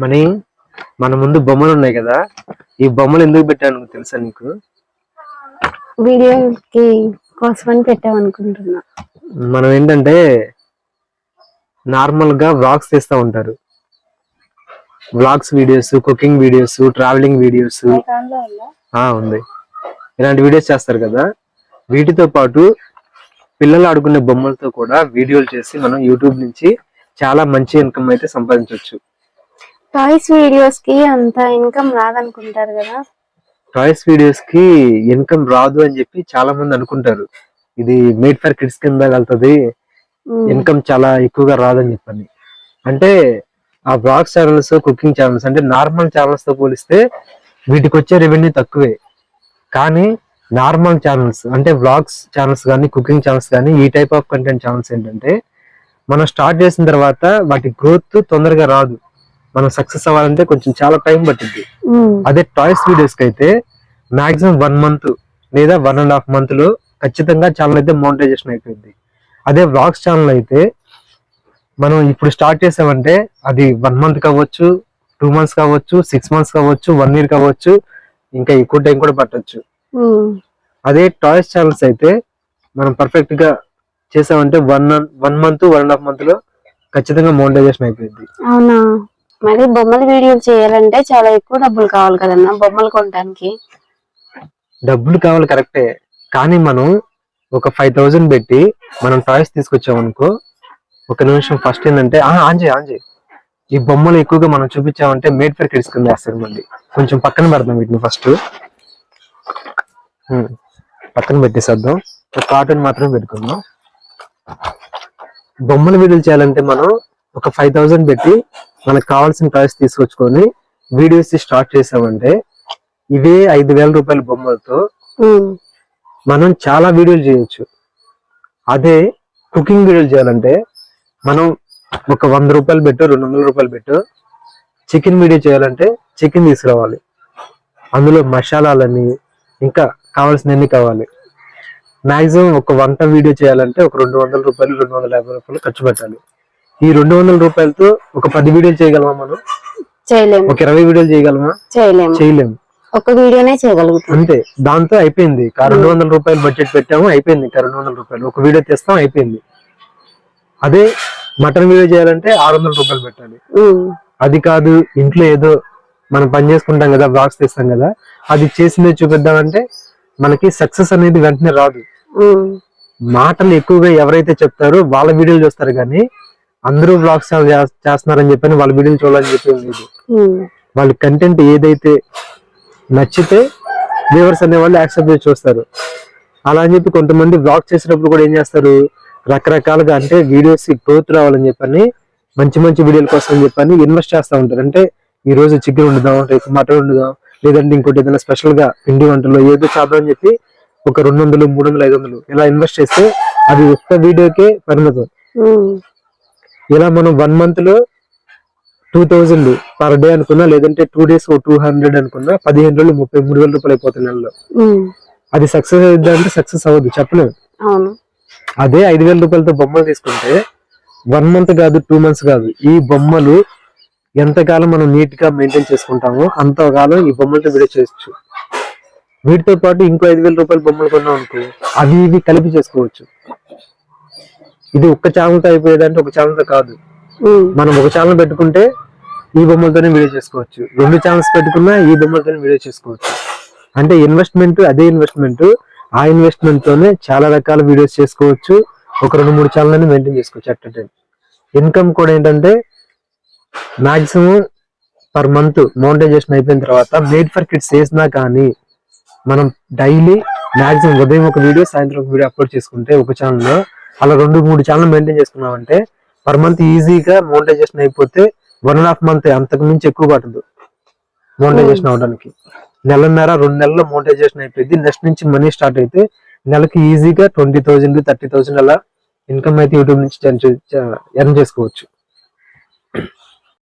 Money మన ముందు బొమ్మలు ఉన్నాయి కదా. ఈ బొమ్మలు ఎందుకు పెట్టాను తెలుసా నీకు? వీడియోకి కోసమని పెట్టామనుకుంటున్నా మనం ఏంటంటే నార్మల్గా వ్లాగ్స్ తీస్తూ ఉంటారు. Vlogs videos cooking videos travelling videos ఉంది? ఇలాంటి వీడియోస్ చేస్తారు కదా. వీటితో పాటు పిల్లలు ఆడుకునే బొమ్మలతో కూడా వీడియోలు చేసి మనం యూట్యూబ్ నుంచి చాలా మంచి ఇన్కమ్ అయితే సంపాదించవచ్చు. టాయ్స్ వీడియోస్కి అంత ఇన్కమ్ రాదనుకుంటారు కదా. టాయ్స్ వీడియోస్కి ఇన్కమ్ రాదు అని చెప్పి చాలా మంది అనుకుంటారు. ఇది మేడ్ ఫర్ కిడ్స్ కింద వెళ్తుంది. ఇన్కమ్ చాలా ఎక్కువగా రాదని చెప్పని. అంటే ఆ బ్లాగ్స్ ఛానల్స్ కుకింగ్ ఛానల్స్ అంటే నార్మల్ ఛానల్స్తో పోలిస్తే వీటికి వచ్చే రెవెన్యూ తక్కువే. కానీ నార్మల్ ఛానల్స్ అంటే వ్లాగ్స్ ఛానల్స్ కానీ కుకింగ్ ఛానల్స్ కానీ ఈ టైప్ ఆఫ్ కంటెంట్ ఛానల్స్ ఏంటంటే మనం స్టార్ట్ చేసిన తర్వాత వాటి గ్రోత్ తొందరగా రాదు. మనం సక్సెస్ అవ్వాలంటే కొంచెం చాలా టైం పట్టింది అదే టాయ్స్ వీడియోస్కి అయితే మాక్సిమం వన్ మంత్ లేదా వన్ అండ్ హాఫ్ మంత్లో ఖచ్చితంగా ఛానల్ అయితే మోనిటైజేషన్ అయిపోయింది. అదే వ్లాగ్స్ ఛానల్ అయితే మనం ఇప్పుడు స్టార్ట్ చేసామంటే అది వన్ మంత్ కావచ్చు టూ మంత్స్ కావచ్చు సిక్స్ మంత్స్ కావచ్చు వన్ ఇయర్ కావచ్చు ఇంకా ఎక్కువ టైం కూడా పట్టొచ్చు. అదే టాయ్స్ ఛానల్స్ అయితే మనం పర్ఫెక్ట్గా చేసామంటే one one month one and half మంత్లో ఖచ్చితంగా మోనిటైజేషన్ అయిపోయింది. మరి బొమ్మల వీడియోలు చేయాలంటే చాలా ఎక్కువ డబ్బులు కావాలి కదన్నా బొమ్మలు కొనడానికి డబ్బులు కావాలి కరెక్టే. కానీ మనం ఒక ఫైవ్ థౌజండ్ పెట్టి మనం టాయ్స్ తీసుకొచ్చామనుకో ఒక నిమిషం ఫస్ట్ ఏంటంటే ఆంజే ఆంజే ఈ బొమ్మలు ఎక్కువగా మనం చూపించామంటే మేడ్ ఫర్ కిడ్స్ కింద వేస్తారు మళ్ళీ. కొంచెం పక్కన పెడదాం వీటిని ఫస్ట్. పక్కన పెట్టేసేద్దాం. ఒక కార్టూన్ మాత్రమే పెట్టుకుందాం. బొమ్మల వీడియోలు చేయాలంటే మనం ఒక ఫైవ్ థౌజండ్ పెట్టి మనకు కావాల్సిన టాయ్స్ తీసుకొచ్చుకొని వీడియోస్ స్టార్ట్ చేసామంటే ఇవే ఐదు వేల రూపాయల బొమ్మలతో మనం చాలా వీడియోలు చేయొచ్చు. అదే కుకింగ్ వీడియోలు చేయాలంటే మనం ఒక వంద రూపాయలు పెట్టు రెండు వందల రూపాయలు పెట్టు చికెన్ వీడియో చేయాలంటే చికెన్ తీసుకురావాలి. అందులో మసాలాలని ఇంకా కావాల్సినవన్నీ కావాలి. మాక్సిమం ఒక వంట వీడియో చేయాలంటే ఒక రెండు వందల రూపాయలు రెండు వందల యాభై రూపాయలు ఖర్చు పెట్టాలి. ఈ రెండు వందల రూపాయలతో ఒక పది వీడియోలు చేయగలమా మనం? చేయలేము. ఒక ఇరవై వీడియోలు చేయగలమా? చేయలేము. చేయలేము. ఒక వీడియోనే చేయగలుగుతాం. అంతే. దాంతో అయిపోయింది. రెండు వందల రూపాయలు బడ్జెట్ పెట్టాము అయిపోయింది. రెండు వందల రూపాయలు. ఒక వీడియో తెస్తాం అయిపోయింది. అదే మటన్ వీడియో చేయాలంటే ఆరు వందల రూపాయలు పెట్టాలి. అది కాదు ఇంట్లో ఏదో మనం పని చేసుకుంటాం కదా బ్లాగ్స్ తెస్తాం కదా అది చేసిందే చూపిద్దామంటే మనకి సక్సెస్ అనేది వెంటనే రాదు. మాటలు ఎక్కువగా ఎవరైతే చెప్తారో వాళ్ళ వీడియోలు చూస్తారు కానీ అందరూ బ్లాగ్స్ చేస్తున్నారని చెప్పని వాళ్ళ వీడియోలు చూడాలని చెప్పి లేదు వాళ్ళ కంటెంట్ ఏదైతే నచ్చితే వ్యూవర్స్ అనే వాళ్ళు యాక్సెప్ట్ చేసి చూస్తారు. అలా అని చెప్పి కొంతమంది బ్లాగ్ చేసేటప్పుడు కూడా ఏం చేస్తారు? రకరకాలుగా అంటే వీడియోస్ గ్రోత్ రావాలని చెప్పని మంచి మంచి వీడియోల కోసం అని చెప్పని ఇన్వెస్ట్ చేస్తూ ఉంటారు. అంటే ఈ రోజు చికెన్ వండుదాం రేపు మటన్ వండుదాం లేదంటే ఇంకోటి ఏదైనా స్పెషల్గా పిండి వంటలు ఏదో చేద్దాం అని చెప్పి ఒక రెండు వందలు మూడు వందలు ఐదు వందలు ఇలా ఇన్వెస్ట్ చేస్తే అది ఒక్క వీడియోకే పరిమితం. ఇలా మనం వన్ మంత్లో టూ థౌజండ్ పర్ డే అనుకున్నా లేదంటే టూ డేస్ టూ హండ్రెడ్ అనుకున్నా పదిహేను రోజులు ముప్పై మూడు వేల రూపాయలు అయిపోతుంది నెలలో. అది సక్సెస్ అవుద్దా అంటే సక్సెస్ అవ్వదు చెప్పలేము. అవును. అదే ఐదు వేల రూపాయలతో బొమ్మలు తీసుకుంటే వన్ మంత్ కాదు టూ మంత్స్ కాదు ఈ బొమ్మలు ఎంతకాలం మనం నీట్గా మెయింటైన్ చేసుకుంటామో అంతకాలం ఈ బొమ్మలతో వీడియో చేయొచ్చు. వీటితో పాటు ఇంకో ఐదు వేల రూపాయల బొమ్మలు కొన్నాం అనుకో అవి ఇవి కలిపి చేసుకోవచ్చు. ఇది ఒక్క ఛానల్తో అయిపోయేదంటే ఒక ఛానల్తో కాదు. ఉమ్, మనం ఒక ఛానల్ పెట్టుకుంటే ఈ బొమ్మలతోనే వీడియో చేసుకోవచ్చు. రెండు ఛానల్స్ పెట్టుకున్నా ఈ బొమ్మలతోనే వీడియో చేసుకోవచ్చు. అంటే ఇన్వెస్ట్మెంట్ అదే ఇన్వెస్ట్మెంట్ ఆ ఇన్వెస్ట్మెంట్ తోనే చాలా రకాల వీడియోస్ చేసుకోవచ్చు. ఒక రెండు మూడు ఛానల్ అని మెయింటైన్ చేసుకోవచ్చు అట్ టైం ఇన్కమ్ కూడా ఏంటంటే మాక్సిమం పర్ మంత్ మోనిటైజేషన్ అయిపోయిన తర్వాత మేడ్ ఫర్ కిడ్స్ చేసినా కానీ మనం డైలీ మాక్సిమం ఉదయం ఒక వీడియో సాయంత్రం ఒక వీడియో అప్లోడ్ చేసుకుంటే ఒక ఛానల్లో అలా రెండు మూడు ఛానల్ మెయింటైన్ చేసుకున్నామంటే పర్ మంత్ ఈజీగా మోనిటైజేషన్ అయిపోతే వన్ అండ్ హాఫ్ మంత్ అంతకు మించి ఎక్కువ పట్టదు మోనిటైజేషన్ అవడానికి. నెలన్నర రెండు నెలల్లో మోనిటైజేషన్ అయిపోయింది. నెక్స్ట్ నుంచి మనీ స్టార్ట్ అయితే నెలకి ఈజీగా ట్వంటీ థౌసండ్ థర్టీ థౌసండ్ అలా ఇన్కమ్ అయితే యూట్యూబ్ నుంచి ఎర్న్ చేసుకోవచ్చు.